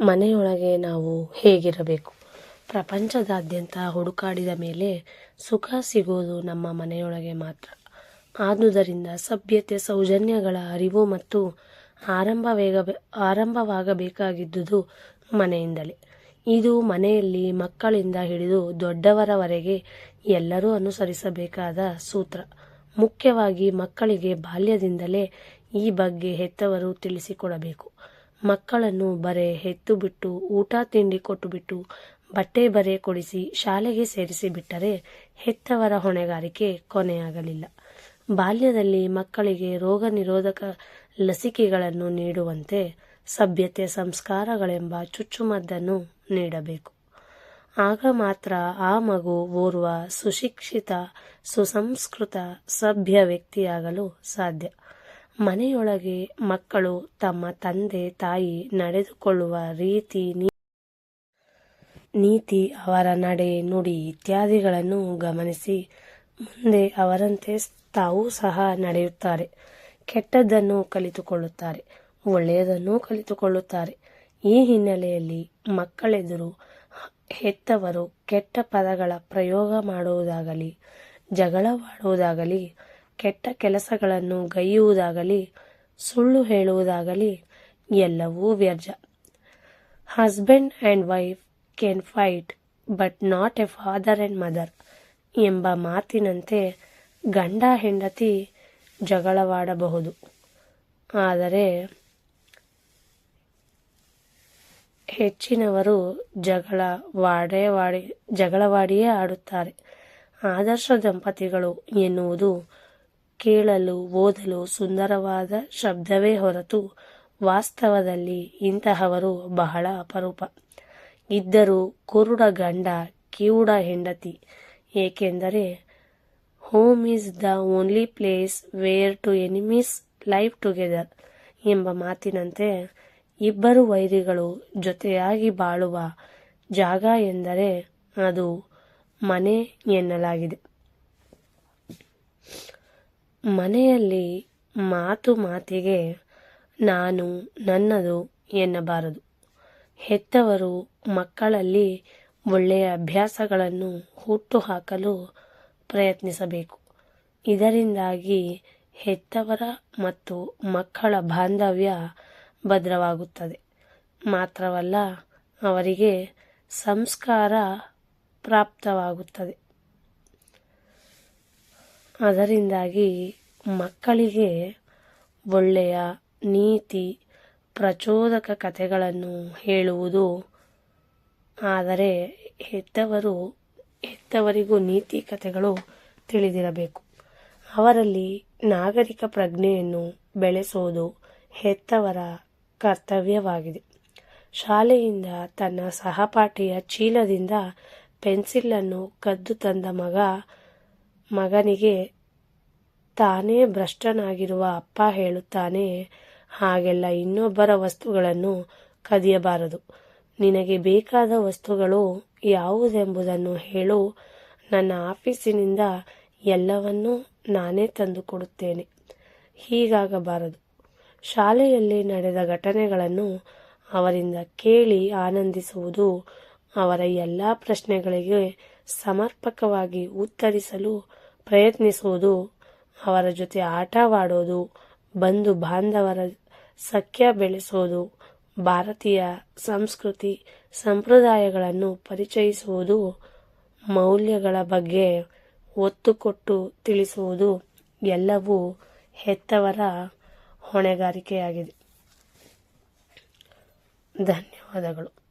ಮನೆಯೊಳಗೆ ನಾವು ಹೇಗಿರಬೇಕು? ಪ್ರಪಂಚದಾದ್ಯಂತ ಹುಡುಕಾಡಿದ ಮೇಲೆ ಸುಖ ಸಿಗೋದು ನಮ್ಮ ಮನೆಯೊಳಗೆ ಮಾತ್ರ. ಆದುದರಿಂದ ಸಭ್ಯತೆ, ಸೌಜನ್ಯಗಳ ಅರಿವು ಮತ್ತು ಆರಂಭವೇಗ ಆರಂಭವಾಗಬೇಕಾಗಿದ್ದುದು ಮನೆಯಿಂದಲೇ. ಇದು ಮನೆಯಲ್ಲಿ ಮಕ್ಕಳಿಂದ ಹಿಡಿದು ದೊಡ್ಡವರವರೆಗೆ ಎಲ್ಲರೂ ಅನುಸರಿಸಬೇಕಾದ ಸೂತ್ರ. ಮುಖ್ಯವಾಗಿ ಮಕ್ಕಳಿಗೆ ಬಾಲ್ಯದಿಂದಲೇ ಈ ಬಗ್ಗೆ ಹೆತ್ತವರು ತಿಳಿಸಿಕೊಡಬೇಕು. ಮಕ್ಕಳನ್ನು ಬರೆ ಹೆತ್ತು ಬಿಟ್ಟು ಊಟ ತಿಂಡಿ ಕೊಟ್ಟುಬಿಟ್ಟು, ಬಟ್ಟೆ ಬರೆ ಕೊಡಿಸಿ ಶಾಲೆಗೆ ಸೇರಿಸಿ ಬಿಟ್ಟರೆ ಹೆತ್ತವರ ಹೊಣೆಗಾರಿಕೆ ಕೊನೆಯಾಗಲಿಲ್ಲ. ಬಾಲ್ಯದಲ್ಲಿ ಮಕ್ಕಳಿಗೆ ರೋಗ ನಿರೋಧಕ ಲಸಿಕೆಗಳನ್ನು ನೀಡುವಂತೆ ಸಭ್ಯತೆ ಸಂಸ್ಕಾರಗಳೆಂಬ ಚುಚ್ಚುಮದ್ದನ್ನು ನೀಡಬೇಕು. ಆಗ ಮಾತ್ರ ಆ ಮಗು ಓರ್ವ ಸುಶಿಕ್ಷಿತ, ಸುಸಂಸ್ಕೃತ ಸಭ್ಯ ವ್ಯಕ್ತಿಯಾಗಲು ಸಾಧ್ಯ. ಮನೆಯೊಳಗೆ ಮಕ್ಕಳು ತಮ್ಮ ತಂದೆ ತಾಯಿ ನಡೆದುಕೊಳ್ಳುವ ರೀತಿ ನೀತಿ ಅವರ ನಡೆ ನುಡಿ ಇತ್ಯಾದಿಗಳನ್ನು ಗಮನಿಸಿ ಮುಂದೆ ಅವರಂತೆ ತಾವೂ ಸಹ ನಡೆಯುತ್ತಾರೆ. ಕೆಟ್ಟದ್ದನ್ನು ಕಲಿತುಕೊಳ್ಳುತ್ತಾರೆ, ಒಳ್ಳೆಯದನ್ನು ಕಲಿತುಕೊಳ್ಳುತ್ತಾರೆ. ಈ ಹಿನ್ನೆಲೆಯಲ್ಲಿ ಮಕ್ಕಳೆದುರು ಹೆತ್ತವರು ಕೆಟ್ಟ ಪದಗಳ ಪ್ರಯೋಗ ಮಾಡುವುದಾಗಲಿ ಜಗಳವಾಡುವುದಾಗಲಿ ಕೆಟ್ಟ ಕೆಲಸಗಳನ್ನು ಗೈಯುವುದಾಗಲಿ, ಸುಳ್ಳು ಹೇಳುವುದಾಗಲಿ ಎಲ್ಲವೂ ವ್ಯರ್ಜ. Husband and wife can fight but not a father and mother ಎಂಬ ಮಾತಿನಂತೆ ಗಂಡ ಹೆಂಡತಿ ಜಗಳವಾಡಬಹುದು. ಆದರೆ ಹೆಚ್ಚಿನವರು ಜಗಳ ವಾಡೇ ವಾಡಿ, ಜಗಳವಾಡಿಯೇ ಆಡುತ್ತಾರೆ. ಆದರ್ಶ ದಂಪತಿಗಳು ಎನ್ನುವುದು ಕೇಳಲು ಓದಲು ಸುಂದರವಾದ ಶಬ್ದವೇ ಹೊರತು ವಾಸ್ತವದಲ್ಲಿ ಇಂತಹವರು ಬಹಳ ಅಪರೂಪ. ಇದ್ದರೂ ಕುರುಡ ಗಂಡ ಕಿವುಡ ಹೆಂಡತಿ. ಏಕೆಂದರೆ home is the only place where two enemies life together ಎಂಬ ಮಾತಿನಂತೆ ಇಬ್ಬರು ವೈರಿಗಳು ಜೊತೆಯಾಗಿ ಬಾಳುವ ಜಾಗ ಎಂದರೆ ಅದು ಮನೆ ಎನ್ನಲಾಗಿದೆ. ಮನೆಯಲ್ಲಿ ಮಾತು ಮಾತಿಗೆ ನಾನು ನನ್ನದು ಎನ್ನಬಾರದು. ಹೆತ್ತವರು ಮಕ್ಕಳಲ್ಲಿ ಒಳ್ಳೆಯ ಅಭ್ಯಾಸಗಳನ್ನು ಹುಟ್ಟುಹಾಕಲು ಪ್ರಯತ್ನಿಸಬೇಕು. ಇದರಿಂದಾಗಿ ಹೆತ್ತವರ ಮತ್ತು ಮಕ್ಕಳ ಬಾಂಧವ್ಯ ಭದ್ರವಾಗುತ್ತದೆ. ಮಾತ್ರವಲ್ಲ, ಅವರಿಗೆ ಸಂಸ್ಕಾರ ಪ್ರಾಪ್ತವಾಗುತ್ತದೆ. ಅದರಿಂದಾಗಿ ಮಕ್ಕಳಿಗೆ ಒಳ್ಳೆಯ ನೀತಿ, ಪ್ರಚೋದಕ ಕಥೆಗಳನ್ನು ಹೇಳುವುದು. ಆದರೆ ಹೆತ್ತವರು, ಹೆತ್ತವರಿಗೂ ನೀತಿ ಕಥೆಗಳು ತಿಳಿದಿರಬೇಕು. ಅವರಲ್ಲಿ ನಾಗರಿಕ ಪ್ರಜ್ಞೆಯನ್ನು ಬೆಳೆಸುವುದು ಹೆತ್ತವರ ಕರ್ತವ್ಯವಾಗಿದೆ. ಶಾಲೆಯಿಂದ ತನ್ನ ಸಹಪಾಠಿಯ ಚೀಲದಿಂದ ಪೆನ್ಸಿಲನ್ನು ಕದ್ದು ತಂದ ಮಗ ಮಗನಿಗೆ ತಾನೇ ಭ್ರಷ್ಟನಾಗಿರುವ ಅಪ್ಪ ಹೇಳುತ್ತಾನೆ, ಹಾಗೆಲ್ಲ ಇನ್ನೊಬ್ಬರ ವಸ್ತುಗಳನ್ನು ಕದಿಯಬಾರದು. ನಿನಗೆ ಬೇಕಾದ ವಸ್ತುಗಳು ಯಾವುದೆಂಬುದನ್ನು ಹೇಳು. ನನ್ನ ಆಫೀಸಿನಿಂದ ಎಲ್ಲವನ್ನೂ ನಾನೇ ತಂದುಕೊಡುತ್ತೇನೆ ಹೀಗಾಗಬಾರದು. ಶಾಲೆಯಲ್ಲಿ ನಡೆದ ಘಟನೆಗಳನ್ನು ಅವರಿಂದ ಕೇಳಿ ಆನಂದಿಸುವುದು ಅವರ ಎಲ್ಲ ಪ್ರಶ್ನೆಗಳಿಗೆ ಸಮರ್ಪಕವಾಗಿ ಉತ್ತರಿಸಲು ಪ್ರಯತ್ನಿಸುವುದು, ಅವರ ಜೊತೆ ಆಟವಾಡೋದು, ಬಂಧು ಬಾಂಧವರ ಸಖ್ಯ ಬೆಳೆಸೋದು, ಭಾರತೀಯ ಸಂಸ್ಕೃತಿ ಸಂಪ್ರದಾಯಗಳನ್ನು ಪರಿಚಯಿಸುವುದು, ಮೌಲ್ಯಗಳ ಬಗ್ಗೆ ಒತ್ತು ಕೊಟ್ಟು ತಿಳಿಸುವುದು ಎಲ್ಲವೂ ಹೆತ್ತವರ ಹೊಣೆಗಾರಿಕೆಯಾಗಿದೆ. ಧನ್ಯವಾದಗಳು.